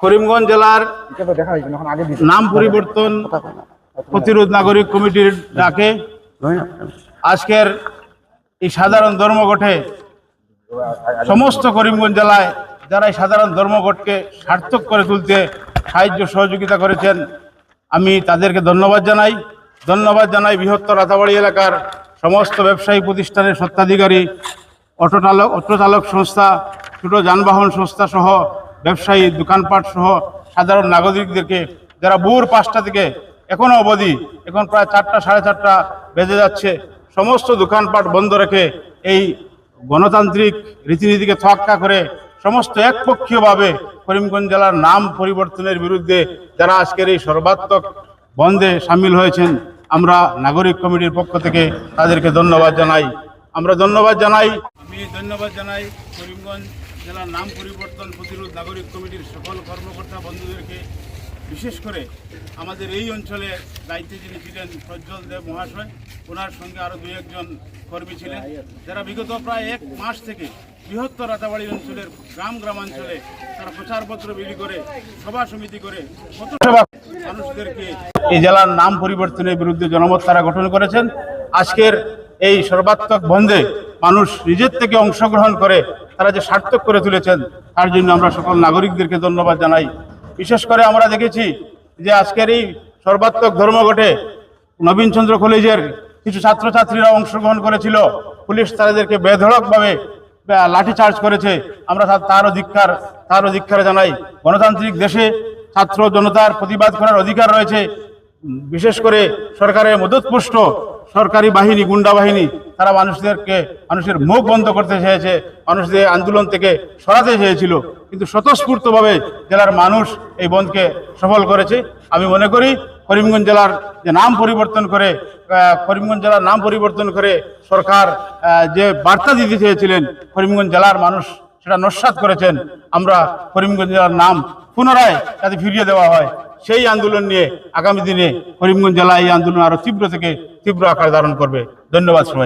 করিমগঞ্জ জেলার নাম পরিবর্তন প্রতিরোধ নাগরিক কমিটির ডাকে। আজকের এই সাধারণ ধর্মঘটে সমস্ত করিমগঞ্জ জেলায় যারা সাধারণ ধর্মঘটকে সার্থক করে তুলতে সাহায্য, সহযোগিতা করেছেন, আমি তাদেরকে ধন্যবাদ জানাই। ধন্যবাদ জানাই বৃহত্তর রাতাবাড়ি এলাকার সমস্ত ব্যবসায়ী প্রতিষ্ঠানের স্বত্বাধিকারী অটো চালক অটো চালক সংস্থা, ছোটো যানবাহন সংস্থা সহ ব্যবসায়ী, দোকানপাট সহ সাধারণ নাগরিকদেরকে, যারা ভোর পাঁচটা থেকে এখনও অবধি, এখন প্রায় চারটা, সাড়ে চারটা বেজে যাচ্ছে, সমস্ত দোকানপাট বন্ধ রেখে এই গণতান্ত্রিক রীতিনীতিকে তোয়াক্কা করে সমস্ত একপক্ষীয়ভাবে করিমগঞ্জ জেলার নাম পরিবর্তনের বিরুদ্ধে যারা আজকের এই সর্বাত্মক বন্ধে সামিল হয়েছেন, আমরা নাগরিক কমিটির পক্ষ থেকে তাদেরকে ধন্যবাদ জানাই। আমরা ধন্যবাদ জানাই। আমি ধন্যবাদ জানাই করিমগঞ্জ জেলার নাম পরিবর্তন প্রতিরোধ নাগরিক কমিটির সকল কর্মকর্তা বন্ধুদেরকে, বিশেষ করে আমাদের এই অঞ্চলে দায়িত্বে যিনি ছিলেন প্রজ্জ্বল দেব মহাশয়, ওনার সঙ্গে আরও দুই একজন কর্মী ছিলেন। যারা বিগত প্রায় এক মাস থেকে বৃহত্তর রাতাবাড়ি অঞ্চলের গ্রাম গ্রামাঞ্চলে তারা প্রচারপত্র বিলি করে, সভা সমিতি করে মানুষদেরকে এই জেলার নাম পরিবর্তনের বিরুদ্ধে জনমত তারা গঠন করেছেন। আজকের এই সর্বাত্মক বন্ধে মানুষ নিজের থেকে অংশগ্রহণ করে তারা যে সার্থক করে তুলেছেন, তার জন্য আমরা সকল নাগরিকদেরকে ধন্যবাদ জানাই। বিশেষ করে আমরা দেখেছি যে আজকের এই সর্বাত্মক ধর্মঘটে নবীনচন্দ্র কলেজের কিছু ছাত্রছাত্রীরা অংশগ্রহণ করেছিল। পুলিশ তাদেরকে বেধড়কভাবে লাঠিচার্জ করেছে। আমরা তার- তারও ধিক্ষার তারও ধিক্ষার জানাই। গণতান্ত্রিক দেশে ছাত্র জনতার প্রতিবাদ করার অধিকার রয়েছে। বিশেষ করে সরকারের মদতপুষ্ট সরকারি বাহিনী, গুন্ডা বাহিনী, তারা মানুষদেরকে, মানুষের মুখ বন্ধ করতে চেয়েছে, মানুষদের আন্দোলন থেকে সরাতে চেয়েছিল। কিন্তু স্বতঃস্ফূর্তভাবে জেলার মানুষ এই বন্ধকে সফল করেছে। আমি মনে করি করিমগঞ্জ জেলার যে নাম পরিবর্তন করে করিমগঞ্জ জেলার নাম পরিবর্তন করে সরকার যে বার্তা দিতে চেয়েছিলেন, করিমগঞ্জ জেলার মানুষ সেটা নস্বাত করেছেন। আমরা করিমগঞ্জ জেলার নাম পুনরায় যাতে ফিরিয়ে দেওয়া হয়। সেই আন্দোলন নিয়ে আগামী দিনে করিমগঞ্জ জেলায় এই আন্দোলন আরও তীব্র থেকে তীব্র আকার ধারণ করবে। ধন্যবাদ সবাই